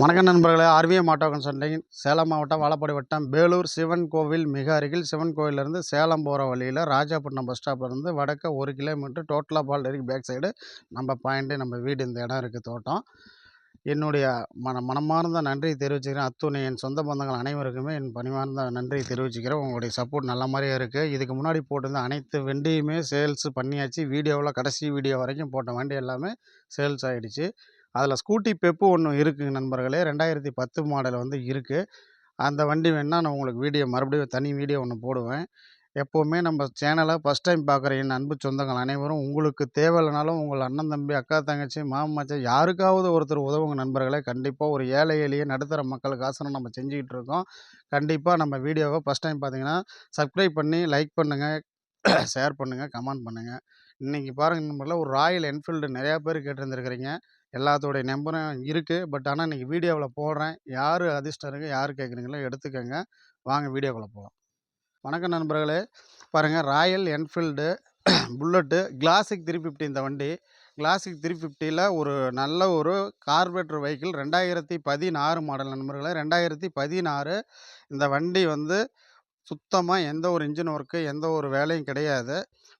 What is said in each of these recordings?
வணக்கம் நண்பர்களே ORVM auto consulting Salem மாவட்டம் வாழப்பாடி வட்டம் பேலூர் சிவன் கோவில் மிக அருகில் சிவன் கோவிலேருந்து சேலம் போகிற வழியில் ராஜாப்பட்டினம் பஸ் ஸ்டாப்லேருந்து வடக்க ஒரு கிலோமீட்டர் டோட்டலாக பால் வரைக்கும் பேக் சைடு நம்ம பாயிண்ட்டு நம்ம வீடு இந்த இடம் இருக்குது தோட்டம். என்னுடைய மன மனமார்ந்த நன்றி தெரிவிச்சுக்கிறேன். அத்துணை என் சொந்த பந்தங்கள் அனைவருக்குமே என் பணிமார்ந்த நன்றி தெரிவிச்சுக்கிறேன். உங்களுடைய சப்போர்ட் நல்ல மாதிரியே இருக்குது இதுக்கு முன்னாடி போட்டிருந்த அனைத்து வண்டியுமே சேல்ஸ் பண்ணியாச்சு. வீடியோவில் கடைசி வீடியோ வரைக்கும் போட்ட வண்டி எல்லாமே சேல்ஸ் ஆகிடுச்சு அதில் ஸ்கூட்டி பெப்பு ஒன்று இருக்குங்க நண்பர்களே. ரெண்டாயிரத்தி பத்து மாடல் வந்து இருக்குது அந்த வண்டி வேணால் நான் உங்களுக்கு வீடியோ மறுபடியும் தனி வீடியோ ஒன்று போடுவேன். எப்போவுமே நம்ம சேனலை ஃபஸ்ட் டைம் பார்க்குற என் அன்பு சொந்தங்கள் அனைவரும் உங்களுக்கு தேவையில்லைனாலும் உங்கள் அண்ணன் தம்பி அக்கா தங்கச்சி மாமன் யாருக்காவது ஒருத்தர் உதவுங்க நண்பர்களே. கண்டிப்பாக ஒரு ஏழை எளிய நடுத்தர மக்களுக்காசனம் நம்ம செஞ்சுக்கிட்டு இருக்கோம். கண்டிப்பாக நம்ம வீடியோவை ஃபஸ்ட் டைம் பார்த்தீங்கன்னா சப்ஸ்கிரைப் பண்ணி லைக் பண்ணுங்கள் ஷேர் பண்ணுங்கள் கமெண்ட் பண்ணுங்கள் இன்றைக்கி பாருங்கள் நண்பர்களே ஒரு ராயல் என்ஃபீல்டு நிறையா பேர் கேட்டிருந்துருக்கிறீங்க. எல்லாத்தோடைய நம்பரும் இருக்குது பட் ஆனால் இன்றைக்கி வீடியோவில் போடுறேன். யார் அதிர்ஷ்டம் இருக்குது யார் கேட்குறீங்களோ எடுத்துக்கோங்க. வாங்க வீடியோக்குள்ளே போகலாம் வணக்கம் நண்பர்களே. பாருங்கள் Royal Enfield bullet classic three fifty இந்த வண்டி. கிளாசிக் த்ரீ ஃபிஃப்டியில் ஒரு நல்ல ஒரு கார்பரேட்டர் வெஹிக்கிள் ரெண்டாயிரத்தி பதினாறு மாடல் நண்பர்களே. ரெண்டாயிரத்தி பதினாறு இந்த வண்டி வந்து சுத்தமாக எந்த ஒரு இன்ஜின் ஒர்க்கு எந்த ஒரு வேலையும் கிடையாது.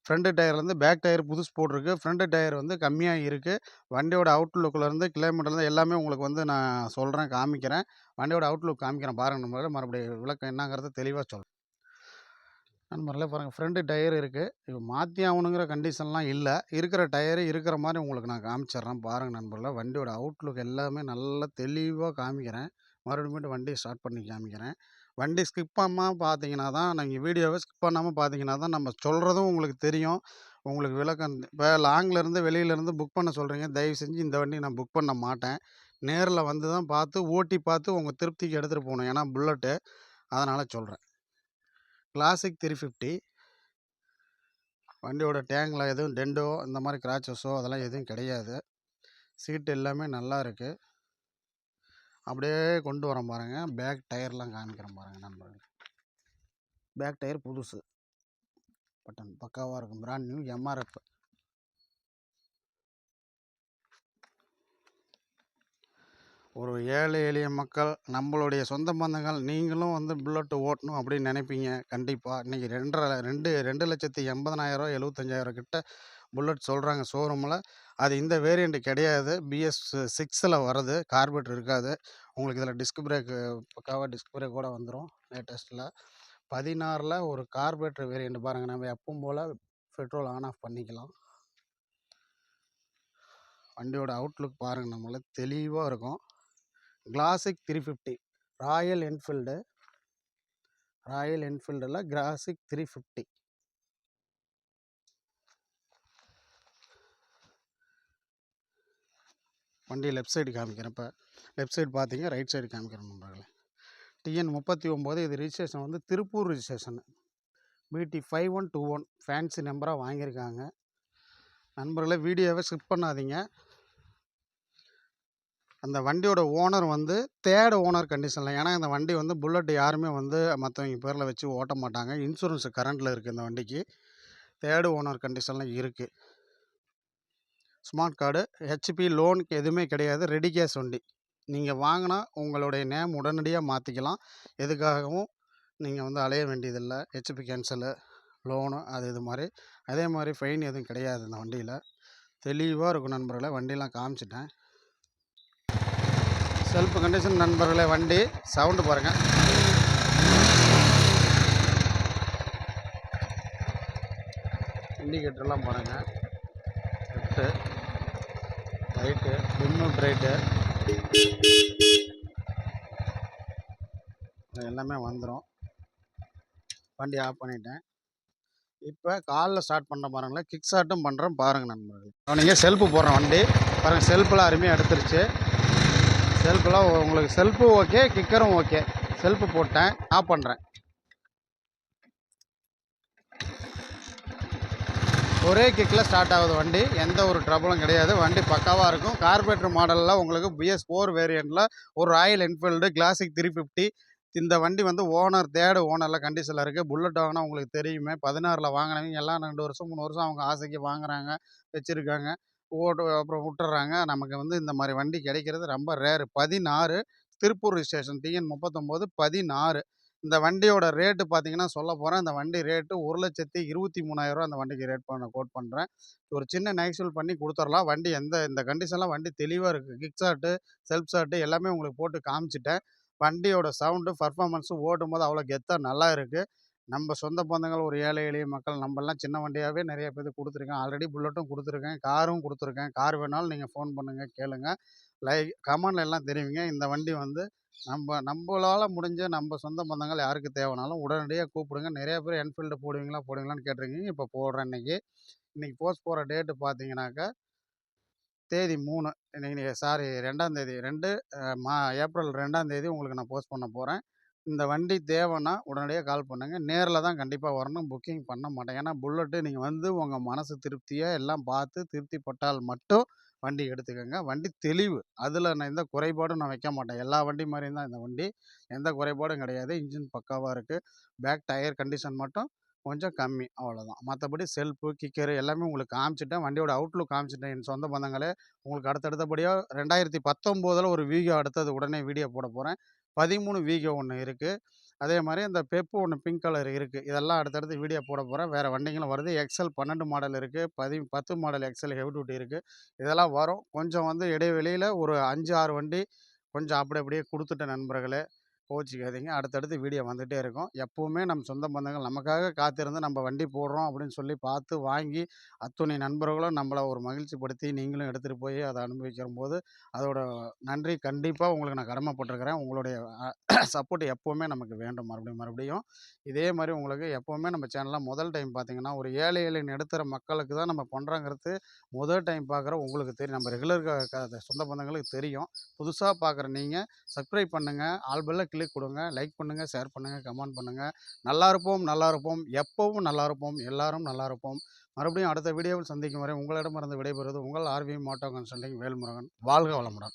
ஃப்ரண்ட்டு டயர்லேருந்து பேக் டயர் புதுசு போட்டிருக்கு. ஃப்ரண்ட்டு டயர் வந்து கம்மியாக இருக்குது வண்டியோட அவுட்லுக்கிலேருந்து கிலோமீட்டர்லேருந்து எல்லாமே உங்களுக்கு வந்து நான் சொல்கிறேன் காமிக்கிறேன். வண்டியோட அவுட்லுக் காமிக்கிறேன் பாருங்கள் நண்பர்களே மறுபடியும் விளக்கம் என்னங்கிறத தெளிவாக சொல்கிறேன் நண்பர்களே பாருங்கள் ஃப்ரண்ட்டு டயர் இருக்குது இப்போ மாற்றி ஆகணுங்கிற கண்டிஷன்லாம் இல்லை. இருக்கிற டயரு இருக்கிற மாதிரி உங்களுக்கு நான் காமிச்சிட்றேன் பாருங்கள் நண்பர்களே. வண்டியோட அவுட்லுக் எல்லாமே நல்லா தெளிவாக காமிக்கிறேன். மறுபடியும் வண்டி ஸ்டார்ட் பண்ணி காமிக்கிறேன். வண்டி ஸ்கிப் பண்ணாமல் பார்த்தீங்கன்னா தான் நீங்கள் வீடியோவை ஸ்கிப் பண்ணாமல் பார்த்தீங்கன்னா தான் நம்ம சொல்கிறதும் உங்களுக்கு தெரியும். உங்களுக்கு விளக்கம் இப்போ லாங்கிலேருந்து வெளியிலேருந்து புக் பண்ண சொல்கிறீங்க தயவு செஞ்சு இந்த வண்டி நான் புக் பண்ண மாட்டேன். நேரில் வந்து தான் பார்த்து ஓட்டி பார்த்து உங்கள் திருப்திக்கு எடுத்துகிட்டு போகணும். ஏன்னா புல்லட்டு. அதனால் சொல்கிறேன் கிளாசிக் த்ரீ ஃபிஃப்டி வண்டியோட டேங்கில் எதுவும் டெண்டோ இந்த மாதிரி கிராச்சஸோ அதெல்லாம் எதுவும் கிடையாது. சீட்டு எல்லாமே நல்லா இருக்குது அப்படியே கொண்டு வரேன் பாருங்கள் பேக் டயர்லாம் காமிக்கிறேன் பாருங்கள் நண்பர்கள். பேக் டயர் புதுசு. பட்டன் பக்காவாக இருக்கும். பிராண்ட் நியூ எம்ஆர்எஃப் ஒரு ஏழை எளிய மக்கள் நம்மளுடைய சொந்த பந்தங்கள் நீங்களும் வந்து புல்லட்டு ஓட்டணும் அப்படின்னு நினைப்பீங்க. கண்டிப்பாக இன்றைக்கி ரெண்டரை ரெண்டு ரெண்டு லட்சத்தி எண்பதனாயிரம் எழுபத்தஞ்சாயிரம் கிட்ட புல்லட் சொல்கிறாங்க ஷோரூமில் அது இந்த வேரியண்ட் கிடையாது. பிஎஸ் சிக்ஸில் வருது கார்பெட் இருக்காது. உங்களுக்கு இதில் டிஸ்க் பிரேக்கு பக்காவாக டிஸ்க் பிரேக் கூட வந்துடும் லேட்டஸ்ட்டில் பதினாறில் ஒரு கார்பரேட்டர் வேரியண்ட் பாருங்கள் நம்ம எப்பவும் போல் பெட்ரோல் ஆன் ஆஃப் பண்ணிக்கலாம். வண்டியோட அவுட்லுக் பாருங்கள் நம்மள தெளிவாக இருக்கும். Classic three fifty Royal Enfield Royal என்ஃபீல்டில் classic three fifty வண்டி லெஃப்ட் சைடு காமிக்கிறேன் இப்போ லெஃப்ட் சைடு பார்த்தீங்க ரைட் சைடு காமிக்கிறேன் நண்பர்களே. டிஎன் முப்பத்தி ஒம்பது இது ரிஜிஸ்ட்ரேஷன் வந்து Tiruppur registration B D five one two one fancy நம்பராக வாங்கியிருக்காங்க. நண்பர்களே வீடியோவை ஸ்கிப் பண்ணாதீங்க. அந்த வண்டியோட ஓனர் வந்து தேர்ட் ஓனர் கண்டிஷனில் ஏன்னா இந்த வண்டி வந்து புல்லட் யாருமே வந்து மற்றவங்க பேரில் வச்சு ஓட்ட மாட்டாங்க. இன்சூரன்ஸ் கரண்டில் இருக்குது இந்த வண்டிக்கு. தேர்டு ஓனர் கண்டிஷனில் இருக்குது ஸ்மார்ட் கார்டு ஹெச்பி லோனுக்கு எதுவுமே கிடையாது. ரெடி கேஷ் வண்டி நீங்கள் வாங்கினா உங்களுடைய நேம் உடனடியாக மாற்றிக்கலாம் எதுக்காகவும் நீங்கள் வந்து அலைய வேண்டியதில்லை. ஹெச்பி கேன்சலு லோனு அது இது மாதிரி. அதே மாதிரி ஃபைன் எதுவும் கிடையாது இந்த வண்டியில். தெளிவாக இருக்கும் நண்பர்களை வண்டியெலாம் காமிச்சிட்டேன். செல்ஃப் கண்டிஷன் நண்பர்களே வண்டி சவுண்டு பாருங்கள் இண்டிகேட்டர்லாம் பாருங்கள் எட்டு ரைட்டு டிம்மு பிரைட்டு. எல்லாமே வந்துடும் வண்டி ஆஃப் பண்ணிட்டேன். இப்போ காலில் ஸ்டார்ட் பண்ணுற பாருங்களேன். கிக் ஸ்டார்ட்டும் பண்ணுறேன் பாருங்கள் நண்பர்கள். நீங்கள் செல்ஃபு போடுறேன் வண்டி. பாருங்கள் செல்ஃபெலாம் அருமையாக எடுத்துருச்சு. செல்ஃபெலாம் உங்களுக்கு செல்ஃபும் ஓகே கிக்கரும் ஓகே. செல்ஃபு போட்டேன். ஆஃப் பண்ணுறேன் ஒரே கிக்கில் ஸ்டார்ட் ஆகுது வண்டி. எந்த ஒரு ட்ரபுளும் கிடையாது. வண்டி பக்காவாக இருக்கும். கார்பரேட்டர் மாடலில் உங்களுக்கு பிஎஸ் ஃபோர் வேரியண்ட்டில் ஒரு royal Enfield classic three fifty இந்த வண்டி வந்து ஓனர் தேர்டு ஓனரில் கண்டிஷனில் இருக்குது புல்லட் வாங்கினா உங்களுக்கு தெரியுமே. பதினாறில் வாங்கினவங்க எல்லாம் ரெண்டு வருஷம் மூணு வருஷம் அவங்க ஆசைக்கு வாங்குறாங்க வச்சுருக்காங்க. ஓட்டு அப்புறம் விட்டுறாங்க. நமக்கு வந்து இந்த மாதிரி வண்டி கிடைக்கிறது ரொம்ப ரேரு பதினாறு திருப்பூர் ஸ்டேஷன் டிஎன் முப்பத்தொம்போது பதினாறு. இந்த வண்டியோட ரேட்டு பார்த்தீங்கன்னா சொல்ல போகிறேன் இந்த வண்டி ரேட்டு ஒரு லட்சத்தி இருபத்தி மூணாயிரரூவா அந்த வண்டிக்கு ரேட் பண்ண கோட் பண்ணுறேன் ஒரு சின்ன நெகோசியல் பண்ணி கொடுத்துர்லாம். வண்டி எந்த இந்த கண்டிஷன்லாம் வண்டி தெளிவாக இருக்குது கிக் ஷாட்டு செல்ஃப் ஷாட்டு எல்லாமே உங்களுக்கு போட்டு காமிச்சிட்டேன். வண்டியோட சவுண்டு பர்ஃபாமன்ஸும் ஓட்டும் போது அவ்வளோ கெத்தாக நல்லா இருக்குது நம்ம சொந்த பந்தங்கள் ஒரு ஏழை எளிய மக்கள் நம்மலாம் சின்ன வண்டியாகவே நிறைய பேருக்கு கொடுத்துருக்கேன். ஆல்ரெடி புல்லட்டும் கொடுத்துருக்கேன். காரும் கொடுத்துருக்கேன். கார் வேணாலும் நீங்கள் ஃபோன் பண்ணுங்கள் கேளுங்கள் லைக் கமெண்ட்ல எல்லாம் தெரியுங்க இந்த வண்டி வந்து நம்ம நம்மளால் முடிஞ்ச நம்ம சொந்த பந்தங்கள் யாருக்கு தேவைனாலும் உடனடியாக கூப்பிடுங்க. நிறைய பேர் என்ஃபீல்டு போடுவீங்களா? போடுவீங்களான்னு கேட்டிருக்கீங்க. இப்போ போடுறேன் இன்னைக்கு. இன்றைக்கி போஸ்ட் போகிற டேட்டு பார்த்தீங்கன்னாக்கா தேதி மூணு. இன்றைக்கி சாரி ரெண்டாம் தேதி. ரெண்டு மா ஏப்ரல் ரெண்டாம் தேதி உங்களுக்கு நான் போஸ்ட் பண்ண போகிறேன் இந்த வண்டி தேவைன்னா உடனடியாக கால் பண்ணுங்கள் நேரில் தான் கண்டிப்பாக வரணும். புக்கிங் பண்ண மாட்டேன். ஏன்னா புல்லட்டு நீங்கள் வந்து உங்கள் மனசு திருப்தியாக எல்லாம் பார்த்து திருப்திப்பட்டால் மட்டும் வண்டி எடுத்துக்கோங்க. வண்டி தெளிவு. அதில் நான் எந்த குறைபாடும் நான் வைக்க மாட்டேன். எல்லா வண்டி மாதிரியும் தான் இந்த வண்டி. எந்த குறைபாடும் கிடையாது. இன்ஜின் பக்காவாக இருக்குது பேக் டயர் கண்டிஷன் மட்டும் கொஞ்சம் கம்மி. அவ்வளோதான் மற்றபடி செல்ஃபு கிக்கரு எல்லாமே உங்களுக்கு காமிச்சிட்டேன். வண்டியோட அவுட்லுக் காமிச்சிட்டேன். என் சொந்த பந்தங்களே. உங்களுக்கு அடுத்தடுத்தபடியாக ரெண்டாயிரத்தி பத்தொம்போதில் ஒரு வீடியோ அடுத்தது உடனே வீடியோ போட போகிறேன் பதிமூணு வீகோ ஒன்று இருக்குது அதே மாதிரி இந்த பெப்பு ஒன்று பிங்க் கலர் இருக்குது இதெல்லாம் அடுத்தடுத்து வீடியோ போட போகிறேன் வேறு வண்டிங்களும் வருது. எக்ஸல் பன்னெண்டு மாடல் இருக்குது பதி பத்து மாடல் எக்ஸல் ஹெவி டூட்டி இருக்குது இதெல்லாம் வரும். கொஞ்சம் வந்து இடைவெளியில் ஒரு அஞ்சு ஆறு வண்டி கொஞ்சம் அப்படி அப்படியே கொடுத்துட்டேன் நண்பர்களே. கோச்சிக்காதீங்க. அடுத்தடுத்து வீடியோ வந்துகிட்டே இருக்கும். எப்போவுமே நம்ம சொந்த பந்தங்கள் நமக்காக காத்திருந்து நம்ம வண்டி போடுறோம் அப்படின்னு சொல்லி பார்த்து வாங்கி அத்துணை நண்பர்களும் நம்மளை ஒரு மகிழ்ச்சிப்படுத்தி நீங்களும் எடுத்துகிட்டு போய் அதை அனுபவிக்கிற போது அதோட நன்றி கண்டிப்பாக உங்களுக்கு நான் கடமைப்பட்டிருக்கிறேன். உங்களுடைய சப்போர்ட் எப்போவுமே நமக்கு வேண்டும். மறுபடியும் மறுபடியும் இதே மாதிரி உங்களுக்கு எப்போவுமே நம்ம சேனலில் முதல் டைம் பார்த்தீங்கன்னா ஒரு ஏழை ஏழை நடுத்தர மக்களுக்கு தான் நம்ம பண்ணுறோங்கிறது முதல் டைம் பார்க்குற உங்களுக்கு தெரியும். நம்ம ரெகுலர் சொந்த பந்தங்களுக்கு தெரியும். புதுசாக பார்க்குற நீங்கள் சப்ஸ்கிரைப் பண்ணுங்கள் ஆல்பெல்லாம் கிளிக் கொடுங்க. லைக் பண்ணுங்கள் ஷேர் பண்ணுங்கள் கமெண்ட் பண்ணுங்கள் நல்லா இருப்போம் நல்லா இருப்போம் எப்பவும் நல்லா இருப்போம் எல்லாரும் நல்லா இருப்போம் மறுபடியும் அடுத்த வீடியோவில் சந்திக்கும் வரை உங்களிடமிருந்து விடைபெறுவது உங்கள் ஆர்வி மோட்டோ கன்சல்டிங் வேல்முருகன். வாழ்க வளமுடன்.